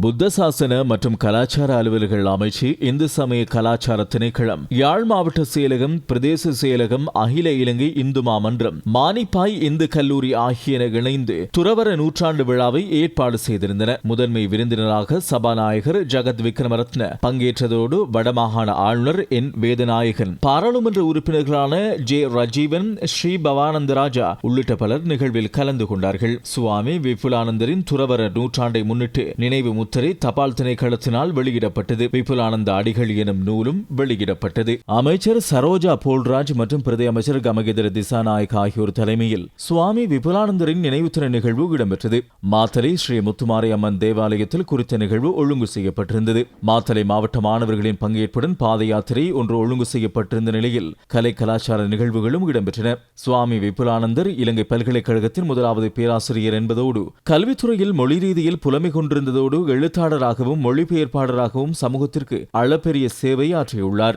புத்த சாசன மற்றும் கலாச்சார அலுவல்கள் அமைச்சு இந்து சமய கலாச்சார திணைக்களம் யாழ் மாவட்ட செயலகம் பிரதேச செயலகம் அகில இலங்கை இந்து மாமன்றம் மானிப்பாய் இந்து கல்லூரி ஆகியன இணைந்து துறவர நூற்றாண்டு விழாவை ஏற்பாடு செய்திருந்தன. முதன்மை விருந்தினராக சபாநாயகர் ஜகத் விக்ரமரத்ன பங்கேற்றதோடு வடமாகாண ஆளுநர் என். வேதநாயகன் பாராளுமன்ற உறுப்பினர்களான ஜே. ரஜீவன் ஸ்ரீ. பவானந்த ராஜா உள்ளிட்ட பலர் நிகழ்வில் கலந்து கொண்டார்கள். சுவாமி விபுலானந்தரின் துறவர நூற்றாண்டை முன்னிட்டு நினைவு முத்திரை தபால் திணைக்களத்தினால் வெளியிடப்பட்டது. விபுலானந்த அடிகள் எனும் நூலும் வெளியிடப்பட்டது. அமைச்சர் சரோஜா போல்ராஜ் மற்றும் பிரதி அமைச்சர் கமகிதர திசாநாயக் ஆகியோர் தலைமையில் சுவாமி விபுலானந்தரின் நினைவுத்திற நிகழ்வு இடம்பெற்றது. மாத்தலை ஸ்ரீ முத்துமாரி அம்மன் தேவாலயத்தில் குறித்த நிகழ்வு ஒழுங்கு செய்யப்பட்டிருந்தது. மாத்தலை மாவட்ட மாணவர்களின் பங்கேற்புடன் பாத யாத்திரை ஒன்று ஒழுங்கு செய்யப்பட்டிருந்த நிலையில் கலை கலாச்சார நிகழ்வுகளும் இடம்பெற்றன. சுவாமி விபுலானந்தர் இலங்கை பல்கலைக்கழகத்தின் முதலாவது பேராசிரியர் என்பதோடு கல்வித்துறையில் மொழி ரீதியில் புலமை கொண்டிருந்ததோடு எழுத்தாளராகவும் மொழிபெயர்ப்பாளராகவும் சமூகத்திற்கு அளப்பெரிய சேவை ஆற்றியுள்ளார்